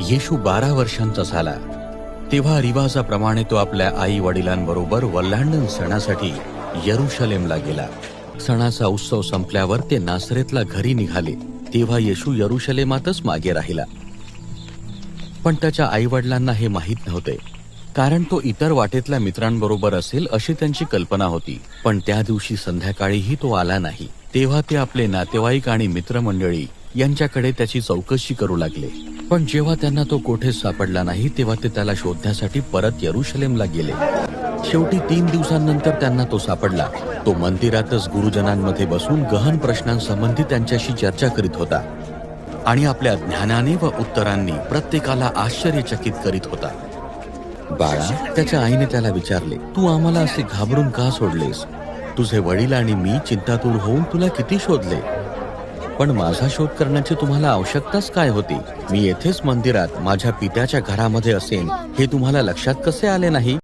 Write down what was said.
येशू बारा वर्षांचा झाला. तेव्हा रिवाजाप्रमाणे तो आपल्या आई वडिलांबरोबर वल्लांडन सणासाठी यरुशलेमला गेला. सणाचा उत्सव संपल्यावर ते नासरेतला घरी निघाले. तेव्हा येशू यरुशलेमातच मागे राहिला. पण त्याच्या आई वडिलांना हे माहीत नव्हते. कारण तो इतर वाटेतल्या मित्रांबरोबर असेल अशी त्यांची कल्पना होती. पण त्या दिवशी संध्याकाळीही तो आला नाही. तेव्हा ते आपले नातेवाईक आणि मित्रमंडळी यांच्याकडे त्याची चौकशी करू लागले. पण जेव्हा त्यांना तो कोठेच सापडला नाही तेव्हा ते त्याला शोधण्यासाठी परत यरुशलेमला गेले. शेवटी तीन दिवसांनंतर त्यांना तो सापडला. तो मंदिरातच गुरुजनांमध्ये बसून गहन प्रश्नांसंबंधी त्यांच्याशी चर्चा करीत होता. आणि आपल्या ज्ञानाने व उत्तरांनी प्रत्येकाला आश्चर्यचकित करीत होता. बाळा त्याच्या आईने त्याला विचारले तू आम्हाला असे घाबरून का सोडलेस? तुझे वडील आणि मी चिंतातूर होऊन तुला किती शोधले? पण माझा शोध करण्याची तुम्हाला आवश्यकताच काय होती? मी येथेच मंदिरात माझ्या पित्याच्या घरामध्ये असेन हे तुम्हाला लक्षात कसे आले नाही?